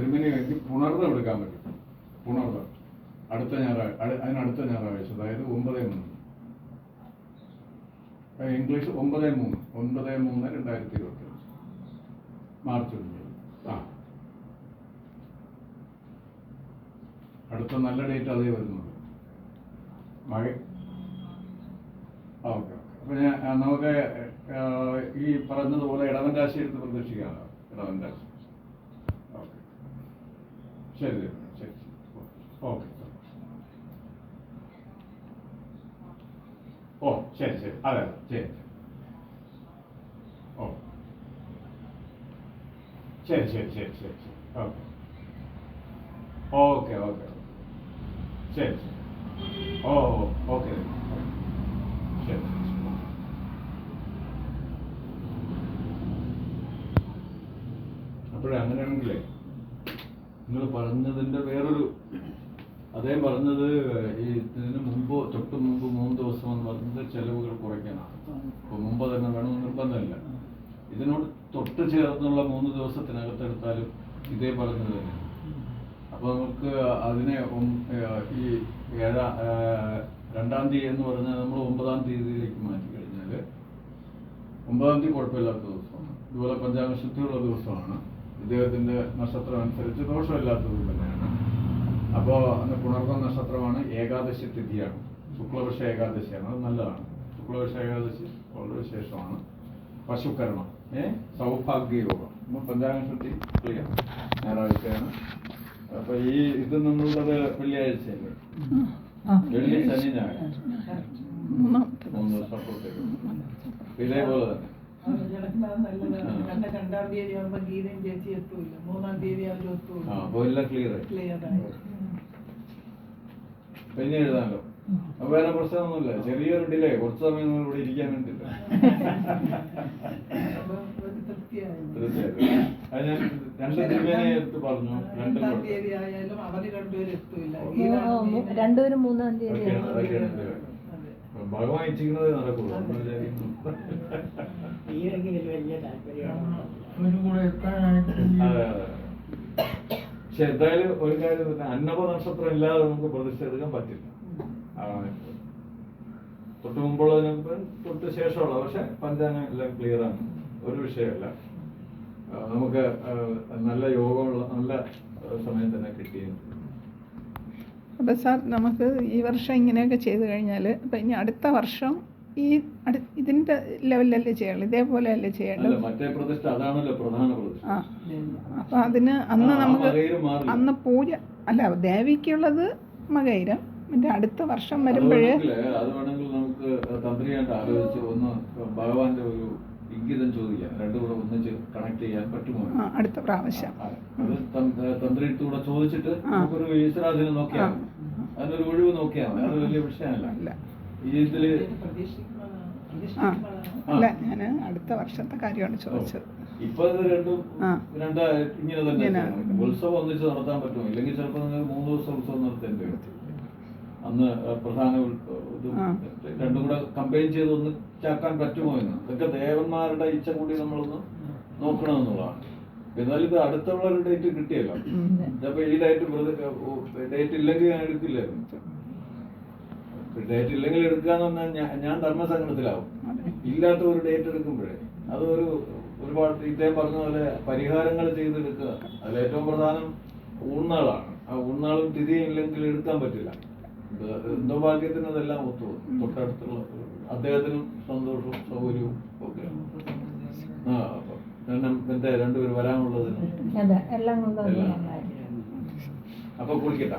ആ തിരുമേനി എനിക്ക് പുണർന്ന് എടുക്കാൻ പറ്റും. പുണർന്ന് അടുത്ത ഞായറാഴ്ച അതിനടുത്ത ഞായറാഴ്ച അതായത് ഒമ്പത് മൂന്ന്. ഇംഗ്ലീഷ് ഒമ്പത് മൂന്ന് ഒൻപത് മൂന്ന് രണ്ടായിരത്തി ഇരുപത്തി അഞ്ച് മാർച്ച് ഒൻപത് ആ. അടുത്ത നല്ല ഡേറ്റ് അതേ വരുന്നത് മഴ. ഓക്കെ അപ്പം ഞാൻ നമുക്ക് ഈ പറഞ്ഞതുപോലെ ഇടവൻ രാശി എടുത്ത് പ്രതീക്ഷിക്കാമല്ലോ. ഇടവൻ രാശി. ശരി ശരി ശരി ഓക്കെ ഓ ശരി ശരി അതെ അതെ ശരി ശരി. ഓ ശരി ശരി ശരി ശരി ശരി ഓക്കെ ഓക്കെ ഓക്കെ ശരി ശരി ഓ ഓ, ഓക്കെ ശരി ശരി ശരി അപ്പോഴേ അങ്ങനെയാണെങ്കിലേ നിങ്ങൾ പറഞ്ഞതിന്റെ വേറൊരു അദ്ദേഹം പറഞ്ഞത് ഈ ഇതിന് മുമ്പ് തൊട്ട് മുമ്പ് മൂന്ന് ദിവസം എന്ന് പറഞ്ഞത് ചെലവുകൾ കുറയ്ക്കാനാണ് അപ്പോൾ മുമ്പ് തന്നെ വേണമെന്ന് നിർബന്ധമില്ല. ഇതിനോട് തൊട്ട് ചേർന്നുള്ള മൂന്ന് ദിവസത്തിനകത്തെടുത്താലും ഇതേ പറഞ്ഞത് തന്നെ. അപ്പോൾ നമുക്ക് അതിനെ ഈ ഏഴാ രണ്ടാം തീയതി എന്ന് പറഞ്ഞാൽ നമ്മൾ ഒമ്പതാം തീയതിയിലേക്ക് മാറ്റി കഴിഞ്ഞാൽ ഒമ്പതാം തീയതി കുഴപ്പമില്ലാത്ത ദിവസമാണ്. ഇതുപോലെ പഞ്ചാംഗ ശുദ്ധിയുള്ള ദിവസമാണ്. ഇദ്ദേഹത്തിന്റെ നക്ഷത്രം അനുസരിച്ച് ദോഷമില്ലാത്തത് തന്നെയാണ്. അപ്പോ അന്ന് പുണർവ നക്ഷത്രമാണ് ഏകാദശി തിഥിയാണ്. ശുക്ലപക്ഷ ഏകാദശിയാണ്. അത് നല്ലതാണ്. ശുക്ലപക്ഷ ഏകാദശി വളരെ വിശേഷമാണ്. പശുക്കരണം ഏ? സൗഭാഗ്യയോഗം. ഇന്ന് പഞ്ചാംഗ ശുദ്ധി ക്ലിയർ. ഞായറാഴ്ചയാണ്. അപ്പൊ ഈ ഇത് നമ്മളുള്ളത് വെള്ളിയാഴ്ചയല്ലേ? വെള്ളി ശനി ഞായർ. മൂന്നാമത്തെ മൂന്ന് ദിവസം ഇതേപോലെ തന്നെ. കണ്ട രണ്ടാം തീയതി ആകുമ്പോ ഗീതയും ചേച്ചി എത്തൂല്ല. മൂന്നാം തീയതി അപ്പോൾ എല്ലാം ക്ലിയർ ആയി. ക്ലിയർ ആയി. പിന്നെ എഴുതാമല്ലോ അപ്പൊ വേറെ പ്രശ്നമൊന്നുമില്ല. ചെറിയൊരു ഡിലേ കുറച്ച് സമയം നമ്മൾ ഇവിടെ ഇരിക്കാൻ വേണ്ടിയില്ല അത് ഞാൻ രണ്ട് തിരുമേനെ എടുത്ത് പറഞ്ഞു. രണ്ട് രണ്ടുപേരും മൂന്നാം തീയതി ഭഗവാൻ ഇച്ഛിക്കുന്നത് നടക്കുള്ളൂ അതെ. അതെ പക്ഷെ എന്തായാലും ഒരു കാര്യം തന്നെ അന്നപ നക്ഷത്രം ഇല്ലാതെ നമുക്ക് പ്രതിഷേധിക്കാൻ പറ്റില്ല. അതാണ്. തൊട്ട് മുമ്പുള്ളതിനൊക്കെ തൊട്ട് ശേഷമുള്ള പക്ഷെ പഞ്ചാംഗം എല്ലാം ക്ലിയർ ആണ്. ഒരു വിഷയമല്ല. നമുക്ക് നല്ല യോഗമുള്ള നല്ല സമയം തന്നെ കിട്ടിയും അപ്പം സാർ നമുക്ക് ഈ വർഷം ഇങ്ങനെയൊക്കെ ചെയ്തു കഴിഞ്ഞാൽ അപ്പം ഇനി അടുത്ത വർഷം ഈ അടു ഇതിന്റെ ലെവലിലല്ലേ ചെയ്യുള്ളൂ ഇതേപോലെ അല്ലേ ചെയ്യേണ്ടത് ആ. അപ്പം അതിന് അന്ന് നമുക്ക് അന്ന് പൂജ അല്ല ദേവിക്കുള്ളത് മകൈരം പിന്നെ അടുത്ത വർഷം വരുമ്പോഴേ വേണമെങ്കിൽ അത് വേണമെങ്കിൽ നമുക്ക് തന്ത്രിയായിട്ട് ആലോചിച്ച് ഒന്ന് ഭഗവാന്റെ ഒരു ഇംഗിതം ചോദിക്കാം. രണ്ടും കൂടെ ഒന്നിച്ച് കണക്ട് ചെയ്യാൻ പറ്റുമോ? അടുത്ത പ്രാവശ്യം. തന്ത്രിയടുത്തൂടെ ചോദിച്ചിട്ട് ആ. നമുക്കൊരു ഈശ്വരാധീനം നോക്കിയാൽ. അതിനൊരു ഒഴിവ് നോക്കിയാൽ മതി. അത് വലിയ വിഷയമല്ല അല്ല ഇതിൽ ഞാൻ അടുത്ത വർഷത്തെ കാര്യമാണ് ചോദിച്ചത്. ഇപ്പൊ രണ്ടും. ഇങ്ങനെ തന്നെ. ഉത്സവം ഒന്നിച്ച് നടത്താൻ പറ്റുമോ? ഇല്ലെങ്കിൽ ചിലപ്പോൾ നിങ്ങൾ മൂന്ന് ദിവസം ഉത്സവം നടത്തേണ്ടി വരും. അന്ന് ആ, പ്രധാന ഉൽ- ഇതും രണ്ടും കൂടെ കമ്പൈൻ ചെയ്ത് ഒന്ന് ചാക്കാൻ പറ്റുമോ എന്ന്? ഇതൊക്കെ ദേവന്മാരുടെ ഇച്ഛ കൂടി നമ്മളൊന്ന് നോക്കണമെന്നുള്ളതാണ്. എന്നാലും ഇത് അടുത്തുള്ള ഒരു ഡേറ്റ് കിട്ടിയല്ലോ. അപ്പൊ ഈ ഡേറ്റ് ഡേറ്റ് ഇല്ലെങ്കിൽ ഞാൻ എടുക്കില്ലായിരുന്നു. ഡേറ്റ് ഇല്ലെങ്കിൽ എടുക്കാന്ന് പറഞ്ഞാൽ ഞാൻ ധർമ്മസംഗമത്തിലാവും ധർമ്മസംഘടനത്തിലാവും ഇല്ലാത്ത ഒരു ഡേറ്റ് എടുക്കുമ്പോഴേ ഒരു ഒരുപാട് ഇദ്ദേഹം പറഞ്ഞ പോലെ പരിഹാരങ്ങൾ ചെയ്തെടുക്കുക. അതിൽ ഏറ്റവും പ്രധാനം ഊണ്ണാളാണ്. ആ ഊണ്ണാളും തിരിയും ഇല്ലെങ്കിൽ എടുക്കാൻ പറ്റില്ല. ഇത് എന്തോ ഭാഗ്യത്തിന് അതെല്ലാം ഒത്തു തൊട്ടടുത്തുള്ള അദ്ദേഹത്തിനും സന്തോഷവും സൗകര്യവും ഒക്കെ. ആ അപ്പൊ കാരണം രണ്ടുപേരും വരാനുള്ളതിന് അതെ എല്ലാം കൊണ്ടും അപ്പൊ കുളിക്കട്ടാ.